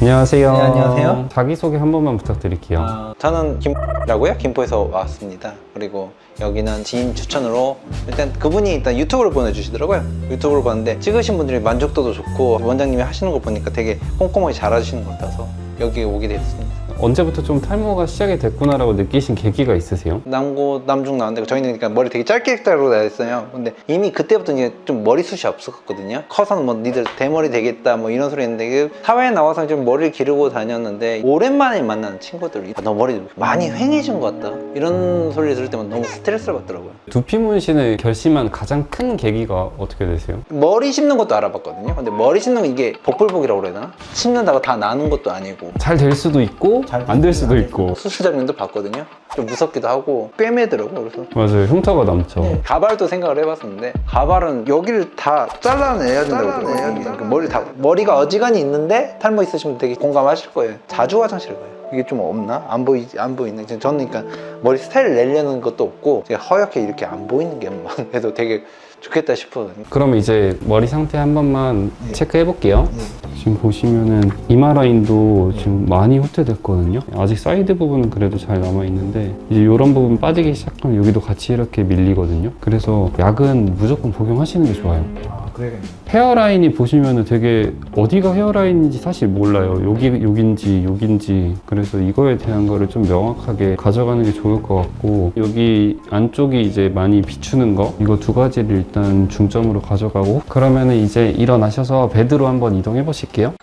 안녕하세요. 네, 안녕하세요. 자기소개 한 번만 부탁드릴게요. 아, 저는 김라고요. 김포에서 왔습니다. 그리고 여기는 지인 추천으로 일단 그분이 일단 유튜브를 보내주시더라고요. 유튜브를 봤는데 찍으신 분들이 만족도도 좋고 원장님이 하시는 거 보니까 되게 꼼꼼하게 잘하시는 것 같아서 여기 오게 됐습니다. 언제부터 좀 탈모가 시작이 됐구나라고 느끼신 계기가 있으세요? 남고 남중 나왔는데 저희는 그러니까 머리 되게 짧게 자르고 다녔어요. 근데 이미 그때부터 이제 좀 머리숱이 없었거든요. 커서는 뭐 니들 대머리 되겠다 뭐 이런 소리 했는데 그 사회에 나와서 좀 머리를 기르고 다녔는데 오랜만에 만난 친구들이 아, 너 머리 많이 휑해진 것 같다 이런 소리를 들을 때만 너무 스트레스를 받더라고요. 두피 문신을 결심한 가장 큰 계기가 어떻게 되세요? 머리 심는 것도 알아봤거든요. 근데 머리 심는 건 이게 복불복이라고 그래야 되나? 심는다고 다 나는 것도 아니고 잘 될 수도 있고 안 될 수도 있고 수술 장면도 봤거든요. 좀 무섭기도 하고 꿰매더라고요. 그래서 맞아요 흉터가 남죠 네. 가발도 생각을 해봤었는데 가발은 여기를 다 잘라내야 된다고 그러더라고요. 그 머리 다 머리가 어지간히 있는데 탈모 있으시면 되게 공감하실 거예요. 자주 화장실 가요. 이게 좀 없나? 안 보이지 안 보이네. 저는 그러니까 머리 스타일을 내려는 것도 없고 허옇게 이렇게 안 보이는 게만 해도 되게 좋겠다 싶거든요. 그러면 이제 머리 상태 한 번만 네. 체크해 볼게요. 지금 보시면은 이마 라인도 지금 많이 후퇴됐거든요. 아직 사이드 부분은 그래도 잘 남아 있는데 이제 이런 부분 빠지기 시작하면 여기도 같이 이렇게 밀리거든요. 그래서 약은 무조건 복용하시는 게 좋아요. 아 그래야겠네. 헤어라인이 보시면은 되게 어디가 헤어라인인지 사실 몰라요. 여기 여긴지 여긴지 그래서 이거에 대한 거를 좀 명확하게 가져가는 게 좋을 것 같고 여기 안쪽이 이제 많이 비추는 거 이거 두 가지를 일단 중점으로 가져가고 그러면은 이제 일어나셔서 베드로 한번 이동해 보실게요.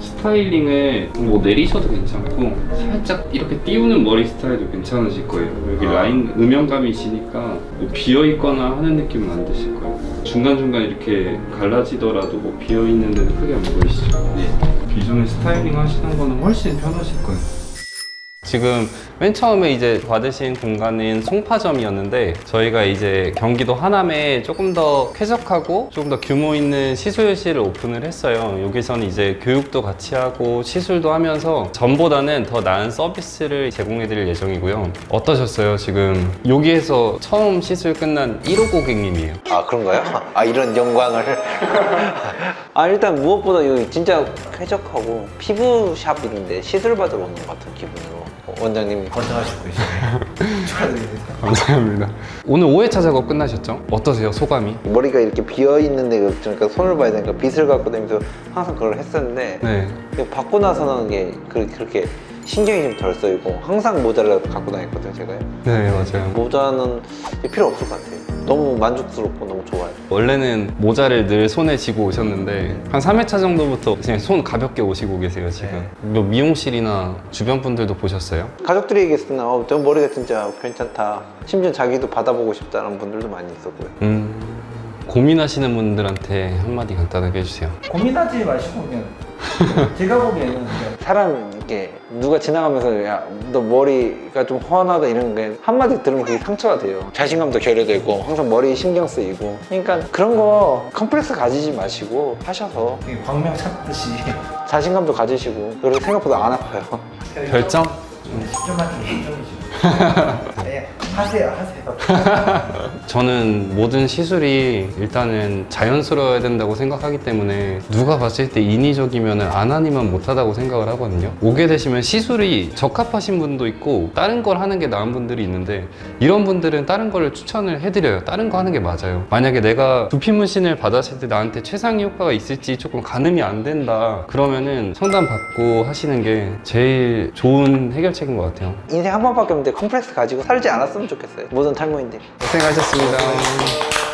스타일링을 뭐 내리셔도 괜찮고 살짝 이렇게 띄우는 머리 스타일도 괜찮으실 거예요. 여기 라인 음영감이시니까 뭐 비어 있거나 하는 느낌은 안 드실 거예요. 중간 중간 이렇게 갈라지더라도 뭐 비어 있는 데는 크게 안 보이시죠? 네. 기존에 스타일링 하시는 거는 훨씬 편하실 거예요. 지금 맨 처음에 이제 받으신 공간은 송파점이었는데 저희가 이제 경기도 하남에 조금 더 쾌적하고 조금 더 규모 있는 시술실을 오픈을 했어요. 여기서는 이제 교육도 같이 하고 시술도 하면서 전보다는 더 나은 서비스를 제공해 드릴 예정이고요. 어떠셨어요? 지금 여기에서 처음 시술 끝난 1호 고객님이에요. 아 그런가요? 아 이런 영광을 아 일단 무엇보다 여기 진짜 쾌적하고 피부샵 이런데 시술 받으러 오는 것 같은 기분으로 원장님이 건강하시고 계시네요. 축하드립니다. 감사합니다. 오늘 5회차 작업 끝나셨죠? 어떠세요? 소감이? 머리가 이렇게 비어 있는데 그러니까 손을 봐야 되니까 빗을 갖고 다니면서 항상 그걸 했었는데 네. 근데 받고 나서는 이게 그- 그렇게 신경이 좀 덜 쓰이고 항상 모자를 갖고 다녔거든요 제가요 네, 맞아요. 모자는 필요 없을 것 같아요 너무 만족스럽고 너무 좋아요. 원래는 모자를 늘 손에 쥐고 오셨는데 한 3회차 정도부터 그냥 손 가볍게 오시고 계세요 지금. 뭐 미용실이나 주변 분들도 보셨어요? 가족들이 얘기했을 때는 어, 저 머리가 진짜 괜찮다. 심지어 자기도 받아보고 싶다는 분들도 많이 있었고요. 음, 고민하시는 분들한테 한마디 간단하게 해주세요. 고민하지 마시고 그냥. 제가 보기에는 그냥 사람 이 렇게 누가 지나가면서 야 너 머리가 좀 훤하다 이런 게 한마디 들으면 그게 상처가 돼요. 자신감도 결여되고 항상 머리 신경 쓰이고. 그러니까 그런 거 컴플렉스 가지지 마시고 하셔서. 되게 광명 찾듯이. 자신감도 가지시고. 그리고 생각보다 안 아파요. 별점? 10점 만점 10점이시고 네, 하세요 하세요 저는 모든 시술이 일단은 자연스러워야 된다고 생각하기 때문에 누가 봤을 때 인위적이면 안 하니만 못하다고 생각을 하거든요. 오게 되시면 시술이 적합하신 분도 있고 다른 걸 하는 게 나은 분들이 있는데 이런 분들은 다른 거를 추천을 해드려요. 다른 거 하는 게 맞아요. 만약에 내가 두피 문신을 받았을 때 나한테 최상의 효과가 있을지 조금 가늠이 안 된다. 그러면은 상담 받고 하시는 게 제일 좋은 해결책인 것 같아요. 인생 한 번밖에 없는데 컴플렉스 가지고 살지 않았으면 좋겠어요 모든 탈모인들이 고생하셨습니다.